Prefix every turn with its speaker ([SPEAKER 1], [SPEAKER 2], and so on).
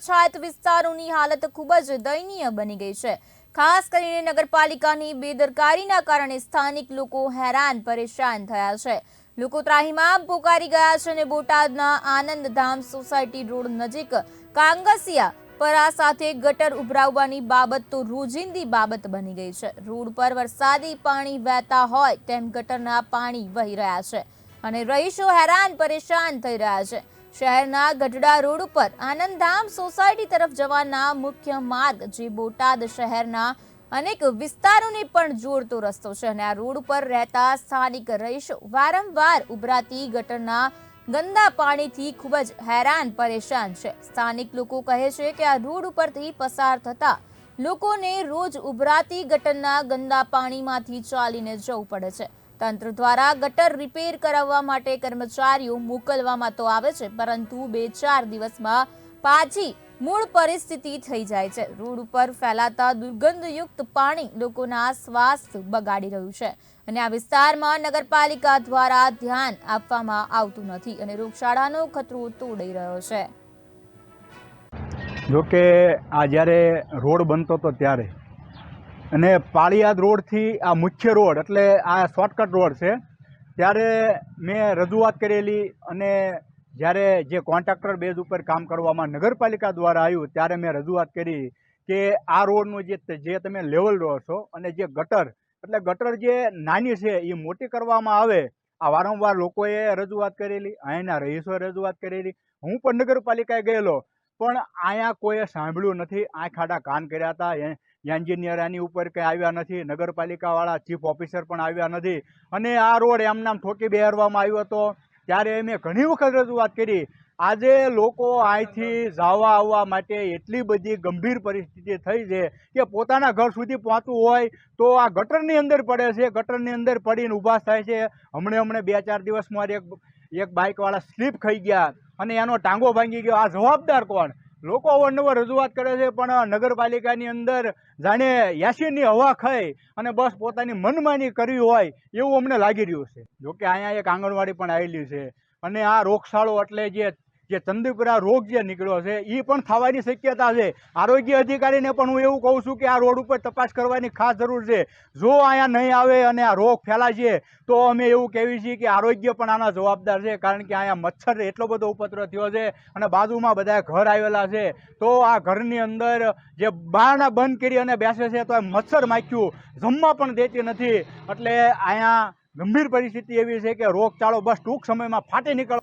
[SPEAKER 1] પછાત વિસ્તારોની હાલત ખૂબ જ દયનીય બની ગઈ છે. ખાસ કરીને નગરપાલિકાની બેદરકારીના કારણે સ્થાનિક લોકો હેરાન, પરેશાન થયા છે. લોકો ત્રાહિમામ પોકારી ગયા છે અને બોટાદના આનંદધામ સોસાયટી રોડ નજીક કાંગસિયા પરા સાથે ગટર ઉભરાવવાની બાબત તો રોજિંદી બાબત બની ગઈ છે. રોડ પર વરસાદી પાણી વહેતા હોય તેમ ગટરના પાણી વહી રહ્યા છે અને રહીશો હેરાન, પરેશાન થઈ રહ્યા છે. શહેરના ગઢડા રોડ ઉપર આનંદધામ સોસાયટી તરફ જવાના મુખ્ય માર્ગ જે બોટાદ શહેરના અનેક વિસ્તારોને પણ જોડતો રસ્તો છે અને આ રોડ ઉપર રહેતા સ્થાનિક રહીશો વારંવાર ઉભરાતી ગટરના ગંદા પાણીથી ખૂબ જ હેરાન પરેશાન છે. સ્થાનિક લોકો કહે છે કે આ રોડ ઉપરથી પસાર થતા લોકોને રોજ ઉભરાતી ગટરના ગંદા પાણીમાંથી ચાલીને જવું પડે છે. તંત્ર દ્વારા ગટર રિપેર કરાવવા માટે કર્મચારીઓ મોકલવામાં તો આવે છે, પરંતુ બે ચાર દિવસમાં પાછી મૂળ પરિસ્થિતિ થઈ જાય છે. રોડ ઉપર ફેલાતા દુર્ગંધયુક્ત પાણી લોકોના સ્વાસ્થ્ય બગાડી રહ્યું છે અને આ વિસ્તારમાં નગરપાલિકા દ્વારા ધ્યાન આપવામાં આવતું નથી અને રોગચાળાનો ખતરો તોડાઈ રહ્યો છે.
[SPEAKER 2] જો કે, આ જ્યારે રોડ બનતો હતો ત્યારે અને પાળિયાદ રોડથી આ મુખ્ય રોડ એટલે આ શોર્ટકટ રોડ છે, ત્યારે મેં રજૂઆત કરેલી અને જ્યારે જે કોન્ટ્રાક્ટર બેઝ ઉપર કામ કરવામાં નગરપાલિકા દ્વારા આવ્યું, ત્યારે મેં રજૂઆત કરી કે આ રોડનું જે જે તમે લેવલ રહો છો અને જે ગટર એટલે ગટર જે નાની છે એ મોટી કરવામાં આવે, આ વારંવાર લોકોએ રજૂઆત કરેલી, અહીંના રહીશોએ રજૂઆત કરેલી. હું પણ નગરપાલિકાએ ગયેલો, પણ અહીંયા કોઈએ સાંભળ્યું નથી આ ખાડા કાન કર્યા હતા એન્જિનિયર એની ઉપર કંઈ આવ્યા નથી, નગરપાલિકાવાળા ચીફ ઓફિસર પણ આવ્યા નથી. અને આ રોડ એમનામ ઠોકી બેહારવામાં આવ્યો હતો. ત્યારે મેં ઘણી વખત રજૂઆત કરી. આજે લોકો અહીંથી જવા આવવા માટે એટલી બધી ગંભીર પરિસ્થિતિ થઈ છે કે પોતાના ઘર સુધી પહોંચવું હોય તો આ ગટરની અંદર પડે છે. ગટરની અંદર પડીને ઊભા થાય છે. હમણે હમણે બે ચાર દિવસમાં એક એક બાઇકવાળા સ્લીપ ખાઈ ગયા અને એનો ટાંગો ભાંગી ગયો. આ જવાબદાર કોણ? લોકો અવારનવાર રજૂઆત કરે છે, પણ નગરપાલિકાની અંદર જાણે યાસીનની હવા ખાઈ અને બસ પોતાની મનમાની કરવી હોય એવું અમને લાગી રહ્યું છે. જોકે અહીંયા એક આંગણવાડી પણ આવેલી છે અને આ રોગશાળો એટલે જે જે ચંદીપુરા રોગ જે નીકળ્યો છે એ પણ થવાની શક્યતા છે. આરોગ્ય અધિકારીને પણ હું એવું કહું છું કે આ રોડ ઉપર તપાસ કરવાની ખાસ જરૂર છે. જો અહીંયા નહીં આવે અને આ રોગ ફેલાશે, તો અમે એવું કહેવી છીએ કે આરોગ્ય પણ આના જવાબદાર છે, કારણ કે અહીંયા મચ્છર એટલો બધો ઉપદ્રવ થયો છે અને બાજુમાં બધા ઘર આવેલા છે. તો આ ઘરની અંદર જે બારણા બંધ કરી અને બેસે છે, તો મચ્છર માખ્યું જમવા પણ દેતી નથી. એટલે અહીંયા ગંભીર પરિસ્થિતિ એવી છે કે રોગચાળો બસ ટૂંક સમયમાં ફાટી નીકળ